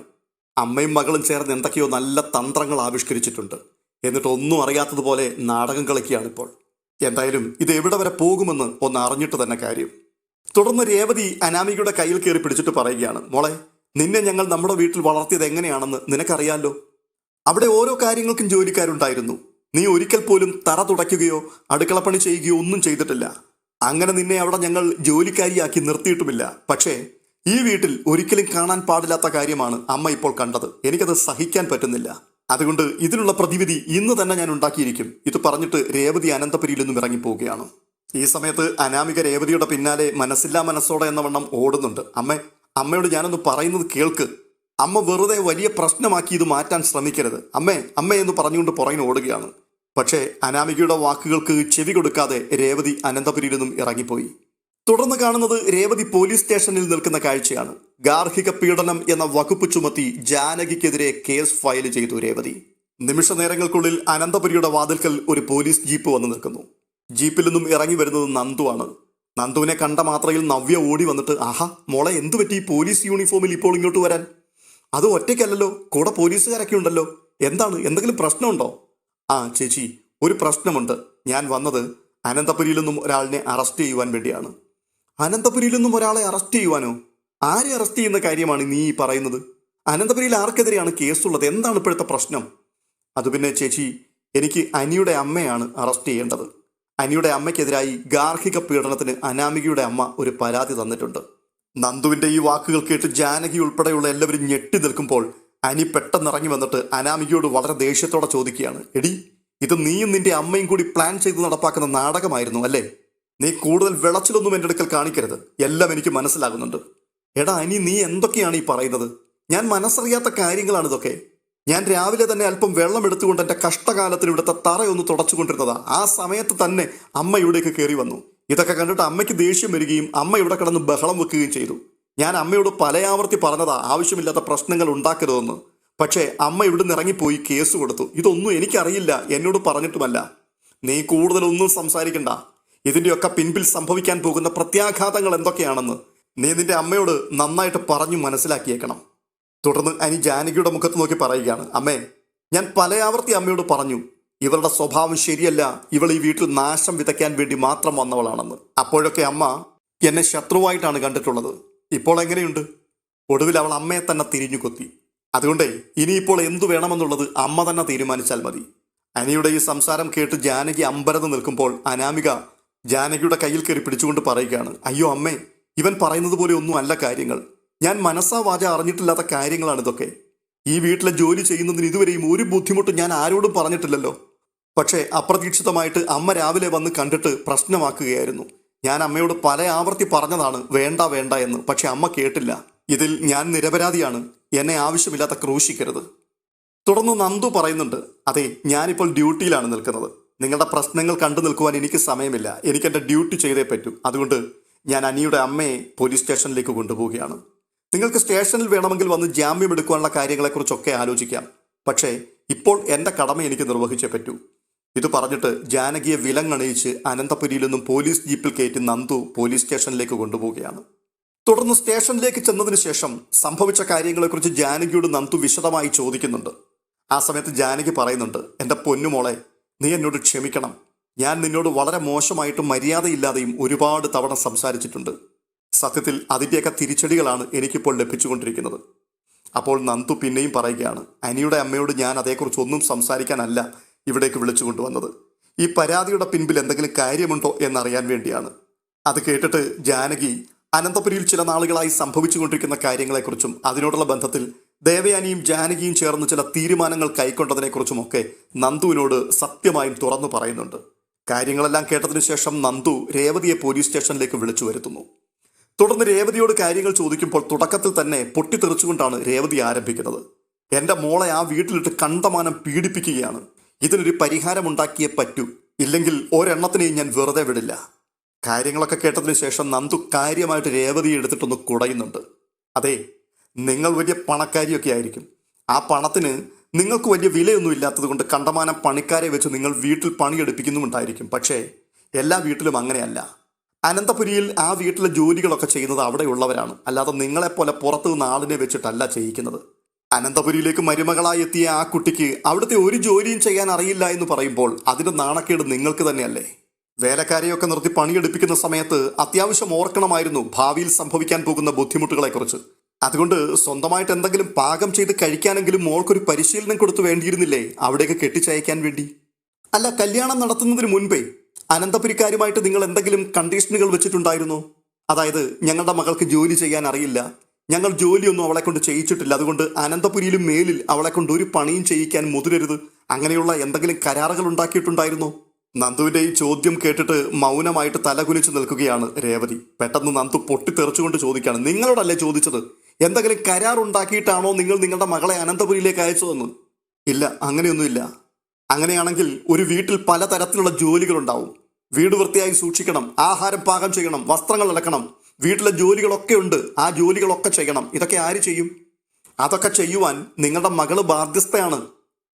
അമ്മയും മകളും ചേർന്ന് എന്തൊക്കെയോ നല്ല തന്ത്രങ്ങൾ ആവിഷ്കരിച്ചിട്ടുണ്ട്. എന്നിട്ട് ഒന്നും അറിയാത്തതുപോലെ നാടകം കളിക്കുകയാണ് ഇപ്പോൾ എന്തായാലും ഇത് എവിടെ വരെ പോകുമെന്ന് ഒന്ന് അറിഞ്ഞിട്ട് തന്നെ കാര്യം. തുടർന്ന് രേവതി അനാമികയുടെ കയ്യിൽ കയറി പിടിച്ചിട്ട് പറയുകയാണ്. മോളെ നിന്നെ ഞങ്ങൾ നമ്മുടെ വീട്ടിൽ വളർത്തിയത് എങ്ങനെയാണെന്ന് നിനക്കറിയാലോ? അവിടെ ഓരോ കാര്യങ്ങൾക്കും ജോലിക്കാരുണ്ടായിരുന്നു. നീ ഒരിക്കൽ പോലും തറ തുടയ്ക്കുകയോ അടുക്കളപ്പണി ചെയ്യുകയോ ഒന്നും ചെയ്തിട്ടില്ല. അങ്ങനെ നിന്നെ അവിടെ ഞങ്ങൾ ജോലിക്കാരിയാക്കി നിർത്തിയിട്ടുമില്ല. പക്ഷേ ഈ വീട്ടിൽ ഒരിക്കലും കാണാൻ പാടില്ലാത്ത കാര്യമാണ് അമ്മ ഇപ്പോൾ കണ്ടത്. എനിക്കത് സഹിക്കാൻ പറ്റുന്നില്ല. അതുകൊണ്ട് ഇതിനുള്ള പ്രതിവിധി ഇന്ന് തന്നെ ഞാൻ ഉണ്ടാക്കിയിരിക്കും. ഇത് പറഞ്ഞിട്ട് രേവതി അനന്തപുരിയിൽ നിന്നും ഇറങ്ങിപ്പോവുകയാണ്. ഈ സമയത്ത് അനാമിക രേവതിയുടെ പിന്നാലെ മനസ്സില്ലാ മനസ്സോടെ എന്ന വണ്ണം ഓടുന്നുണ്ട്. അമ്മ അമ്മയോട് ഞാനൊന്ന് പറയുന്നത് കേൾക്ക്. അമ്മ വെറുതെ വലിയ പ്രശ്നമാക്കി ഇത് മാറ്റാൻ ശ്രമിക്കരുത്. അമ്മേ അമ്മേ എന്ന് പറഞ്ഞുകൊണ്ട് പുറകിന് ഓടുകയാണ്. പക്ഷേ അനാമികയുടെ വാക്കുകൾക്ക് ചെവി കൊടുക്കാതെ രേവതി അനന്തപുരിയിൽ നിന്നും ഇറങ്ങിപ്പോയി. തുടർന്ന് കാണുന്നത് രേവതി പോലീസ് സ്റ്റേഷനിൽ നിൽക്കുന്ന കാഴ്ചയാണ്. ഗാർഹിക പീഡനം എന്ന വകുപ്പ് ചുമത്തി ജാനകിക്കെതിരെ കേസ് ഫയൽ ചെയ്തു രേവതി. നിമിഷ നേരങ്ങൾക്കുള്ളിൽ അനന്തപുരിയുടെ വാതിൽക്കൽ ഒരു പോലീസ് ജീപ്പ് വന്നു നിൽക്കുന്നു. ജീപ്പിൽ നിന്നും ഇറങ്ങി വരുന്നത് നന്ദുവാണ്. നന്ദുവിനെ കണ്ട മാത്രയിൽ നവ്യ ഓടി വന്നിട്ട് ആഹാ മോളെ എന്തു പറ്റി? പോലീസ് യൂണിഫോമിൽ ഇപ്പോൾ ഇങ്ങോട്ട് വരാൻ? അത് ഒറ്റയ്ക്കല്ലല്ലോ കൂടെ പോലീസുകാരൊക്കെ ഉണ്ടല്ലോ. എന്താണ്? എന്തെങ്കിലും പ്രശ്നമുണ്ടോ? ആ ചേച്ചി ഒരു പ്രശ്നമുണ്ട്. ഞാൻ വന്നത് അനന്തപുരിയിൽ നിന്നും ഒരാളിനെ അറസ്റ്റ് ചെയ്യുവാൻ വേണ്ടിയാണ്. അനന്തപുരിയിൽ നിന്നും ഒരാളെ അറസ്റ്റ് ചെയ്യുവാനോ? ആരെ അറസ്റ്റ് ചെയ്യുന്ന കാര്യമാണ് നീ ഈ പറയുന്നത്? അനന്തപുരിയിൽ ആർക്കെതിരെയാണ് കേസുള്ളത്? എന്താണ് ഇപ്പോഴത്തെ പ്രശ്നം? അത് പിന്നെ ചേച്ചി എനിക്ക് അനിയുടെ അമ്മയാണ് അറസ്റ്റ് ചെയ്യേണ്ടത്. അനിയുടെ അമ്മയ്ക്കെതിരായി ഗാർഹിക പീഡനത്തിന് അനാമികയുടെ അമ്മ ഒരു പരാതി തന്നിട്ടുണ്ട്. നന്ദുവിന്റെ ഈ വാക്കുകൾ കേട്ട് ജാനകി ഉൾപ്പെടെയുള്ള എല്ലാവരും ഞെട്ടി നിൽക്കുമ്പോൾ അനി പെട്ടെന്ന് ഇറങ്ങി വന്നിട്ട് അനാമികയോട് വളരെ ദേഷ്യത്തോടെ ചോദിക്കുകയാണ്. എടി ഇത് നീയും നിന്റെ അമ്മയും കൂടി പ്ലാൻ ചെയ്ത് നടപ്പാക്കുന്ന നാടകമായിരുന്നു അല്ലേ? നീ കൂടുതൽ വിളച്ചിലൊന്നും എന്റെ അടുക്കൽ കാണിക്കരുത്. എല്ലാം എനിക്ക് മനസ്സിലാകുന്നുണ്ട്. എടാ അനി നീ എന്തൊക്കെയാണ് ഈ പറയുന്നത്? ഞാൻ മനസ്സറിയാത്ത കാര്യങ്ങളാണ് ഇതൊക്കെ ഞാൻ രാവിലെ തന്നെ അല്പം വെള്ളം എടുത്തുകൊണ്ട് എന്റെ കഷ്ടകാലത്തിൽ ഇവിടുത്തെ തറയൊന്ന് തുടച്ചുകൊണ്ടിരുന്നതാ. ആ സമയത്ത് തന്നെ അമ്മ ഇവിടേക്ക് കയറി വന്നു. ഇതൊക്കെ കണ്ടിട്ട് അമ്മയ്ക്ക് ദേഷ്യം വരികയും അമ്മ ഇവിടെ കിടന്ന് ബഹളം വെക്കുകയും ചെയ്തു. ഞാൻ അമ്മയോട് പലയാവർത്തി പറഞ്ഞതാ ആവശ്യമില്ലാത്ത പ്രശ്നങ്ങൾ ഉണ്ടാക്കരുതെന്ന്. പക്ഷേ അമ്മ ഇവിടുന്ന് ഇറങ്ങിപ്പോയി കേസ് കൊടുത്തു. ഇതൊന്നും എനിക്കറിയില്ല എന്നോട് പറഞ്ഞിട്ടുമല്ല. നീ കൂടുതലൊന്നും സംസാരിക്കണ്ട. ഇതിന്റെയൊക്കെ പിൻപിൽ സംഭവിക്കാൻ പോകുന്ന പ്രത്യാഘാതങ്ങൾ എന്തൊക്കെയാണെന്ന് നീ നിന്റെ അമ്മയോട് നന്നായിട്ട് പറഞ്ഞു മനസ്സിലാക്കിയേക്കണം. തുടർന്ന് അനി ജാനകിയുടെ മുഖത്ത് നോക്കി പറയുകയാണ് അമ്മേ ഞാൻ പലയാവർത്തി അമ്മയോട് പറഞ്ഞു ഇവളുടെ സ്വഭാവം ശരിയല്ല ഇവൾ ഈ വീട്ടിൽ നാശം വിതയ്ക്കാൻ വേണ്ടി മാത്രം വന്നവളാണെന്ന്. അപ്പോഴൊക്കെ അമ്മ എന്നെ ശത്രുവായിട്ടാണ് കണ്ടിട്ടുള്ളത്. ഇപ്പോൾ എങ്ങനെയുണ്ട്? ഒടുവിൽ അവൾ അമ്മയെ തന്നെ തിരിഞ്ഞു കൊത്തി. അതുകൊണ്ടേ ഇനിയിപ്പോൾ എന്തു വേണമെന്നുള്ളത് അമ്മ തന്നെ തീരുമാനിച്ചാൽ മതി. അനിയുടെ ഈ സംസാരം കേട്ട് ജാനകി അമ്പരന്ന് നിൽക്കുമ്പോൾ അനാമിക ജാനകിയുടെ കയ്യിൽ കയറി പിടിച്ചുകൊണ്ട് പറയുകയാണ് അയ്യോ അമ്മേ ഇവൻ പറയുന്നത് പോലെ ഒന്നും അല്ല കാര്യങ്ങൾ. ഞാൻ മനസ്സാ വാച അറിഞ്ഞിട്ടില്ലാത്ത കാര്യങ്ങളാണ് ഇതൊക്കെ. ഈ വീട്ടിലെ ജോലി ചെയ്യുന്നതിന് ഇതുവരെയും ഒരു ബുദ്ധിമുട്ടും ഞാൻ ആരോടും പറഞ്ഞിട്ടില്ലല്ലോ. പക്ഷേ അപ്രതീക്ഷിതമായിട്ട് അമ്മ രാവിലെ വന്ന് കണ്ടിട്ട് പ്രശ്നമാക്കുകയായിരുന്നു. ഞാൻ അമ്മയോട് പല ആവർത്തി പറഞ്ഞതാണ് വേണ്ട വേണ്ട എന്ന്. പക്ഷെ അമ്മ കേട്ടില്ല. ഇതിൽ ഞാൻ നിരപരാധിയാണ്. എന്നെ ആവശ്യമില്ലാത്ത ക്രൂശിക്കരുത്. തുടർന്ന് നന്ദു പറയുന്നുണ്ട് അതെ ഞാനിപ്പോൾ ഡ്യൂട്ടിയിലാണ് നിൽക്കുന്നത്. നിങ്ങളുടെ പ്രശ്നങ്ങൾ കണ്ടു നിൽക്കുവാൻ എനിക്ക് സമയമില്ല. എനിക്ക് എന്റെ ഡ്യൂട്ടി ചെയ്തേ പറ്റൂ. അതുകൊണ്ട് ഞാൻ അനിയുടെ അമ്മയെ പോലീസ് സ്റ്റേഷനിലേക്ക് കൊണ്ടുപോവുകയാണ്. നിങ്ങൾക്ക് സ്റ്റേഷനിൽ വേണമെങ്കിൽ വന്ന് ജാമ്യം എടുക്കുവാനുള്ള കാര്യങ്ങളെക്കുറിച്ചൊക്കെ ആലോചിക്കാം. പക്ഷേ ഇപ്പോൾ എന്റെ കടമ എനിക്ക് നിർവഹിച്ചേ പറ്റൂ. ഇത് പറഞ്ഞിട്ട് ജാനകിയെ വിലങ്ങണയിച്ച് അനന്തപുരിയിൽ നിന്നും പോലീസ് ജീപ്പിൽ കയറ്റി നന്ദു പോലീസ് സ്റ്റേഷനിലേക്ക് കൊണ്ടുപോവുകയാണ്. തുടർന്ന് സ്റ്റേഷനിലേക്ക് ചെന്നതിന് ശേഷം സംഭവിച്ച കാര്യങ്ങളെക്കുറിച്ച് ജാനകിയോട് നന്ദു വിശദമായി ചോദിക്കുന്നുണ്ട്. ആ സമയത്ത് ജാനകി പറയുന്നുണ്ട് എന്റെ പൊന്നുമോളെ നീ എന്നോട് ക്ഷമിക്കണം. ഞാൻ നിന്നോട് വളരെ മോശമായിട്ടും മര്യാദയില്ലാതെയും ഒരുപാട് തവണ സംസാരിച്ചിട്ടുണ്ട്. സത്യത്തിൽ അതിന്റെയൊക്കെ തിരിച്ചടികളാണ് എനിക്കിപ്പോൾ ലഭിച്ചുകൊണ്ടിരിക്കുന്നത്. അപ്പോൾ നന്ദു പിന്നെയും പറയുകയാണ് അനിയുടെ അമ്മയോട് ഞാൻ അതേക്കുറിച്ച് ഒന്നും സംസാരിക്കാനല്ല ഇവിടേക്ക് വിളിച്ചു കൊണ്ടുവന്നത് ഈ പരാതിയുടെ പിൻപിൽ എന്തെങ്കിലും കാര്യമുണ്ടോ എന്നറിയാൻ വേണ്ടിയാണ്. അത് കേട്ടിട്ട് ജാനകി അനന്തപുരിയിൽ ചില നാളുകളായി സംഭവിച്ചുകൊണ്ടിരിക്കുന്ന കാര്യങ്ങളെക്കുറിച്ചും അതിനോടുള്ള ബന്ധത്തിൽ ദേവയാനിയും ജാനകിയും ചേർന്ന് ചില തീരുമാനങ്ങൾ കൈക്കൊണ്ടതിനെക്കുറിച്ചുമൊക്കെ നന്ദുവിനോട് സത്യമായും തുറന്നു പറയുന്നുണ്ട്. കാര്യങ്ങളെല്ലാം കേട്ടതിനു ശേഷം നന്ദു രേവതിയെ പോലീസ് സ്റ്റേഷനിലേക്ക് വിളിച്ചു വരുത്തുന്നു. തുടർന്ന് രേവതിയോട് കാര്യങ്ങൾ ചോദിക്കുമ്പോൾ തുടക്കത്തിൽ തന്നെ പൊട്ടിത്തെറിച്ചുകൊണ്ടാണ് രേവതി ആരംഭിക്കുന്നത്. എന്റെ മോളെ ആ വീട്ടിലിട്ട് കണ്ടമാനം പീഡിപ്പിക്കുകയാണ്. ഇതിനൊരു പരിഹാരമുണ്ടാക്കിയേ പറ്റൂ. ഇല്ലെങ്കിൽ ഒരെണ്ണത്തിനെയും ഞാൻ വെറുതെ വിടില്ല. കാര്യങ്ങളൊക്കെ കേട്ടതിന് ശേഷം നന്ദു കാര്യമായിട്ട് രേവതി എടുത്തിട്ടൊന്ന് കുടയുന്നുണ്ട്. അതെ നിങ്ങൾ വലിയ പണക്കാരിയൊക്കെ ആയിരിക്കും. ആ പണത്തിന് നിങ്ങൾക്ക് വലിയ വിലയൊന്നും ഇല്ലാത്തത് കൊണ്ട് കണ്ടമാനം പണിക്കാരെ വെച്ച് നിങ്ങൾ വീട്ടിൽ പണിയെടുപ്പിക്കുന്നുമുണ്ടായിരിക്കും. പക്ഷേ എല്ലാ വീട്ടിലും അങ്ങനെയല്ല. അനന്തപുരിയിൽ ആ വീട്ടിലെ ജോലികളൊക്കെ ചെയ്യുന്നത് അവിടെയുള്ളവരാണ്. അല്ലാതെ നിങ്ങളെപ്പോലെ പുറത്തു നിന്ന് ആളിനെ വെച്ചിട്ടല്ല ചെയ്യിക്കുന്നത്. അനന്തപുരിയിലേക്ക് മരുമകളായി എത്തിയ ആ കുട്ടിക്ക് അവിടുത്തെ ഒരു ജോലിയും ചെയ്യാൻ അറിയില്ല എന്ന് പറയുമ്പോൾ അതിന്റെ നാണക്കേട് നിങ്ങൾക്ക് തന്നെയല്ലേ? വേലക്കാരെയൊക്കെ നിർത്തി പണിയെടുപ്പിക്കുന്ന സമയത്ത് അത്യാവശ്യം ഓർക്കണമായിരുന്നു ഭാവിയിൽ സംഭവിക്കാൻ പോകുന്ന ബുദ്ധിമുട്ടുകളെക്കുറിച്ച്. അതുകൊണ്ട് സ്വന്തമായിട്ട് എന്തെങ്കിലും പാകം ചെയ്ത് കഴിക്കാനെങ്കിലും മോൾക്കൊരു പരിശീലനം കൊടുത്തു വേണ്ടിയിരുന്നില്ലേ അവിടേക്ക് കെട്ടിച്ചയക്കാൻ വേണ്ടി? അല്ല കല്യാണം നടത്തുന്നതിന് മുൻപേ അനന്തപുരിക്കാരുമായിട്ട് നിങ്ങൾ എന്തെങ്കിലും കണ്ടീഷനുകൾ വെച്ചിട്ടുണ്ടായിരുന്നു? അതായത് ഞങ്ങളുടെ മകൾക്ക് ജോലി ചെയ്യാൻ അറിയില്ല. ഞങ്ങൾ ജോലിയൊന്നും അവളെ കൊണ്ട് ചെയ്യിച്ചിട്ടില്ല. അതുകൊണ്ട് അനന്തപുരിയിലും മേലിൽ അവളെ കൊണ്ട് ഒരു പണിയും ചെയ്യിക്കാൻ മുതിരരുത്. അങ്ങനെയുള്ള എന്തെങ്കിലും കരാറുകൾ ഉണ്ടാക്കിയിട്ടുണ്ടായിരുന്നോ? നന്ദുവിന്റെ ഈ ചോദ്യം കേട്ടിട്ട് മൗനമായിട്ട് തലകുനിച്ചു നിൽക്കുകയാണ് രേവതി. പെട്ടെന്ന് നന്ദു പൊട്ടിത്തെറിച്ചുകൊണ്ട് ചോദിക്കുകയാണ് നിങ്ങളോടല്ലേ ചോദിച്ചത്? എന്തെങ്കിലും കരാർ ഉണ്ടാക്കിയിട്ടാണോ നിങ്ങൾ നിങ്ങളുടെ മകളെ അനന്തപുരിയിലേക്ക് അയച്ചതെന്ന്? ഇല്ല അങ്ങനെയൊന്നുമില്ല. അങ്ങനെയാണെങ്കിൽ ഒരു വീട്ടിൽ പലതരത്തിലുള്ള ജോലികൾ ഉണ്ടാവും വീട് വൃത്തിയായി സൂക്ഷിക്കണം ആഹാരം പാകം ചെയ്യണം വസ്ത്രങ്ങൾ അലക്കണം വീട്ടിലെ ജോലികളൊക്കെ ഉണ്ട് ആ ജോലികളൊക്കെ ചെയ്യണം. ഇതൊക്കെ ആര് ചെയ്യും? അതൊക്കെ ചെയ്യുവാൻ നിങ്ങളുടെ മകൾ ബാധ്യസ്ഥയാണ്.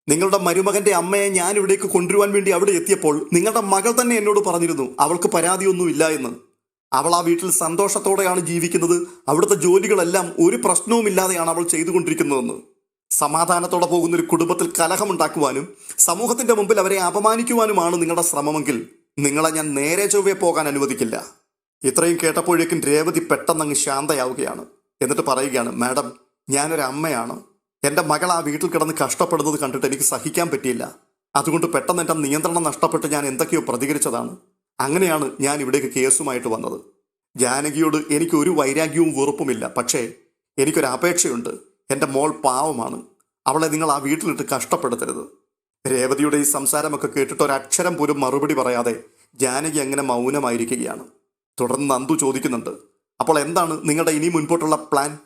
നിങ്ങളുടെ മരുമകന്റെ അമ്മയെ ഞാൻ ഇവിടേക്ക് കൊണ്ടുവരുവാൻ വേണ്ടി അവിടെ എത്തിയപ്പോൾ നിങ്ങളുടെ മകൾ തന്നെ എന്നോട് പറഞ്ഞിരുന്നു അവൾക്ക് പരാതിയൊന്നുമില്ല എന്ന്. അവൾ ആ വീട്ടിൽ സന്തോഷത്തോടെയാണ് ജീവിക്കുന്നത്. അവിടുത്തെ ജോലികളെല്ലാം ഒരു പ്രശ്നവുമില്ലാതെയാണ് അവൾ ചെയ്തുകൊണ്ടിരിക്കുന്നതെന്ന്. സമാധാനത്തോടെ പോകുന്ന ഒരു കുടുംബത്തിൽ കലഹമുണ്ടാക്കുവാനും സമൂഹത്തിന്റെ മുമ്പിൽ അവരെ അപമാനിക്കുവാനുമാണ് നിങ്ങളുടെ ശ്രമമെങ്കിൽ നിങ്ങളെ ഞാൻ നേരെ ചൊവ്വേ പോകാൻ അനുവദിക്കില്ല. ഇത്രയും കേട്ടപ്പോഴേക്കും രേവതി പെട്ടെന്ന് അങ്ങ് ശാന്തയാവുകയാണ്. എന്നിട്ട് പറയുകയാണ് മാഡം ഞാനൊരു അമ്മയാണ്. എന്റെ മകൾ ആ വീട്ടിൽ കിടന്ന് കഷ്ടപ്പെടുന്നത് കണ്ടിട്ട് എനിക്ക് സഹിക്കാൻ പറ്റിയില്ല. അതുകൊണ്ട് പെട്ടെന്ന് എന്റെ നിയന്ത്രണം നഷ്ടപ്പെട്ട് ഞാൻ എന്തൊക്കെയോ പ്രതികരിച്ചതാണ്. അങ്ങനെയാണ് ഞാൻ ഇവിടേക്ക് കേസുമായിട്ട് വന്നത്. ജാനകിയോട് എനിക്ക് ഒരു വൈരാഗ്യവും വെറുപ്പുമില്ല. പക്ഷേ എനിക്കൊരു അപേക്ഷയുണ്ട്. എന്റെ മോൾ പാവമാണ്. അവളെ നിങ്ങൾ ആ വീട്ടിലിട്ട് കഷ്ടപ്പെടുത്തരുത്. രേവതിയുടെ ഈ സംസാരമൊക്കെ കേട്ടിട്ട് ഒരക്ഷരം പോലും മറുപടി പറയാതെ ജാനകി അങ്ങനെ മൗനമായിരിക്കുകയാണ്. തുടർന്ന് നന്ദു ചോദിക്കുന്നുണ്ട് അപ്പോൾ എന്താണ് നിങ്ങളുടെ ഇനി മുൻപോട്ടുള്ള പ്ലാൻ?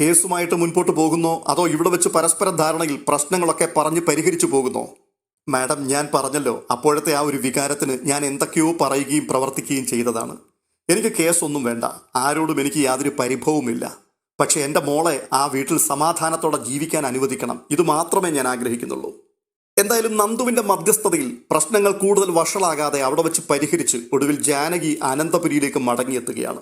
കേസുമായിട്ട് മുൻപോട്ട് പോകുന്നോ? അതോ ഇവിടെ വെച്ച് പരസ്പര ധാരണയിൽ പ്രശ്നങ്ങളൊക്കെ പറഞ്ഞ് പരിഹരിച്ചു പോകുന്നോ? മാഡം ഞാൻ പറഞ്ഞല്ലോ. അപ്പോഴത്തെ ആ ഒരു വികാരത്തിന് ഞാൻ എന്തൊക്കെയോ പറയുകയും പ്രവർത്തിക്കുകയും ചെയ്തതാണ്. എനിക്ക് കേസൊന്നും വേണ്ട. ആരോടും എനിക്ക് യാതൊരു പരിഭവവുമില്ല. പക്ഷെ എന്റെ മോളെ ആ വീട്ടിൽ സമാധാനത്തോടെ ജീവിക്കാൻ അനുവദിക്കണം. ഇത് മാത്രമേ ഞാൻ ആഗ്രഹിക്കുന്നുള്ളൂ. എന്തായാലും നന്ദുവിന്റെ മധ്യസ്ഥതയിൽ പ്രശ്നങ്ങൾ കൂടുതൽ വഷളാകാതെ അവിടെ വെച്ച് പരിഹരിച്ച് ഒടുവിൽ ജാനകി അനന്തപുരിയിലേക്ക് മടങ്ങിയെത്തുകയാണ്.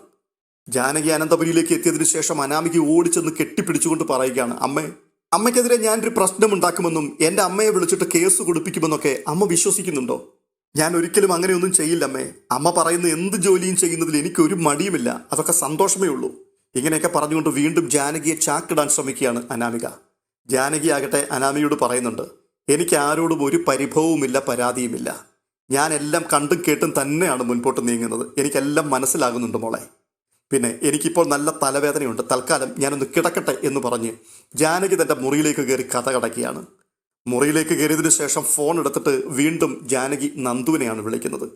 ജാനകി അനന്തപുരിയിലേക്ക് എത്തിയതിനു ശേഷം അനാമിക ഓടിച്ചെന്ന് കെട്ടിപ്പിടിച്ചുകൊണ്ട് പറയുകയാണ് അമ്മേ അമ്മയ്ക്കെതിരെ ഞാനൊരു പ്രശ്നമുണ്ടാക്കുമെന്നും എന്റെ അമ്മയെ വിളിച്ചിട്ട് കേസ് കൊടുപ്പിക്കുമെന്നൊക്കെ അമ്മ വിശ്വസിക്കുന്നുണ്ടോ? ഞാൻ ഒരിക്കലും അങ്ങനെയൊന്നും ചെയ്യില്ല അമ്മേ അമ്മ പറയുന്ന എന്ത് ജോലിയും ചെയ്യുന്നതിൽ എനിക്കൊരു മടിയുമില്ല. അതൊക്കെ സന്തോഷമേ ഉള്ളൂ. ഇങ്ങനെയൊക്കെ പറഞ്ഞുകൊണ്ട് വീണ്ടും ജാനകിയെ ചാക്കിടാൻ ശ്രമിക്കുകയാണ് അനാമിക. ജാനകി ആകട്ടെ അനാമികയോട് പറയുന്നുണ്ട് എനിക്ക് ആരോടും ഒരു പരിഭവവുമില്ല പരാതിയുമില്ല. ഞാൻ എല്ലാം കണ്ടും കേട്ടും തന്നെയാണ് മുൻപോട്ട് നീങ്ങുന്നത്. എനിക്കെല്ലാം മനസ്സിലാകുന്നുണ്ട് മോളെ. പിന്നെ എനിക്കിപ്പോൾ നല്ല തലവേദനയുണ്ട്. തൽക്കാലം ഞാനൊന്ന് കിടക്കട്ടെ എന്ന് പറഞ്ഞ് ജാനകി തന്റെ മുറിയിലേക്ക് കയറി കഥ കടക്കുകയാണ്. മുറിയിലേക്ക് കയറിയതിനു ശേഷം ഫോൺ എടുത്തിട്ട് വീണ്ടും ജാനകി നന്ദുവിനെയാണ് വിളിക്കുന്നത്.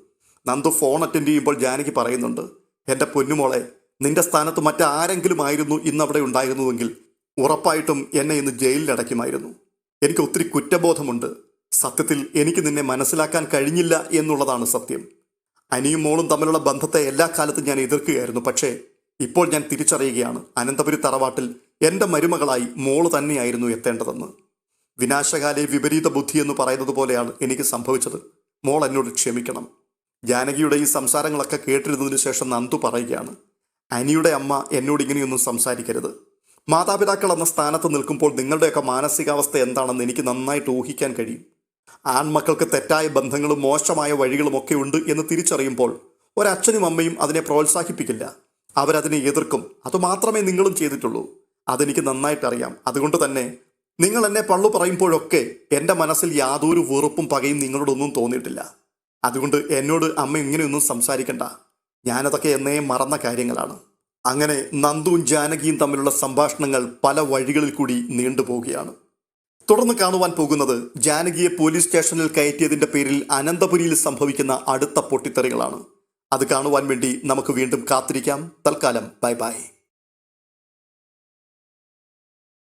നന്ദു ഫോൺ അറ്റൻഡ് ചെയ്യുമ്പോൾ ജാനകി പറയുന്നുണ്ട് എന്റെ പൊന്നുമോളെ നിന്റെ സ്ഥാനത്ത് മറ്റാരെങ്കിലും ആയിരുന്നു ഇന്ന് അവിടെ ഉണ്ടായിരുന്നുവെങ്കിൽ ഉറപ്പായിട്ടും എന്നെ ഇന്ന് ജയിലിൽ അടയ്ക്കുമായിരുന്നു. എനിക്ക് ഒത്തിരി കുറ്റബോധമുണ്ട്. സത്യത്തിൽ എനിക്ക് നിന്നെ മനസ്സിലാക്കാൻ കഴിഞ്ഞില്ല എന്നുള്ളതാണ് സത്യം. അനിയും മോളും തമ്മിലുള്ള ബന്ധത്തെ എല്ലാ കാലത്തും ഞാൻ എതിർക്കുകയായിരുന്നു. പക്ഷേ ഇപ്പോൾ ഞാൻ തിരിച്ചറിയുകയാണ്. അനന്തപുരി തറവാട്ടിൽ എന്റെ മരുമകളായി മോൾ തന്നെയായിരുന്നു എത്തേണ്ടതെന്ന്. വിനാശകാലെ വിപരീത ബുദ്ധി എന്ന് പറയുന്നത് പോലെയാണ് എനിക്ക് സംഭവിച്ചത്. മോൾ എന്നോട് ക്ഷമിക്കണം. ജാനകിയുടെ ഈ സംസാരങ്ങളൊക്കെ കേട്ടിരുന്നതിന് ശേഷം നന്ദു പറയുകയാണ്. അനിയുടെ അമ്മ എന്നോട് ഇങ്ങനെയൊന്നും സംസാരിക്കരുത്. മാതാപിതാക്കൾ എന്ന സ്ഥാനത്ത് നിൽക്കുമ്പോൾ നിങ്ങളുടെയൊക്കെ മാനസികാവസ്ഥ എന്താണെന്ന് എനിക്ക് നന്നായിട്ട് ഊഹിക്കാൻ കഴിയും. ആൺമക്കൾക്ക് തെറ്റായ ബന്ധങ്ങളും മോശമായ വഴികളും ഒക്കെ ഉണ്ട് എന്ന് തിരിച്ചറിയുമ്പോൾ ഒരച്ഛനും അമ്മയും അതിനെ പ്രോത്സാഹിപ്പിക്കില്ല. അവരതിനെ എതിർക്കും. അതുമാത്രമേ നിങ്ങളും ചെയ്തിട്ടുള്ളൂ. അതെനിക്ക് നന്നായിട്ട് അറിയാം. അതുകൊണ്ട് തന്നെ നിങ്ങൾ എന്നെ പള്ളു പറയുമ്പോഴൊക്കെ എന്റെ മനസ്സിൽ യാതൊരു വെറുപ്പും പകയും നിങ്ങളോടൊന്നും തോന്നിയിട്ടില്ല. അതുകൊണ്ട് എന്നോട് അമ്മ ഇങ്ങനെയൊന്നും സംസാരിക്കണ്ട. ഞാനതൊക്കെ എന്നേ മറന്ന കാര്യങ്ങളാണ്. അങ്ങനെ നന്ദുവും ജാനകിയും തമ്മിലുള്ള സംഭാഷണങ്ങൾ പല വഴികളിൽ കൂടി നീണ്ടുപോവുകയാണ് തുടർന്ന് കാണുവാൻ പോകുന്നത് ജാനകിയെ പോലീസ് സ്റ്റേഷനിൽ കയറ്റിയതിന്റെ പേരിൽ അനന്തപുരിയിൽ സംഭവിക്കുന്ന അടുത്ത പൊട്ടിത്തെറികളാണ്. അത് കാണുവാൻ വേണ്ടി നമുക്ക് വീണ്ടും കാത്തിരിക്കാം. തൽക്കാലം ബൈ ബൈ.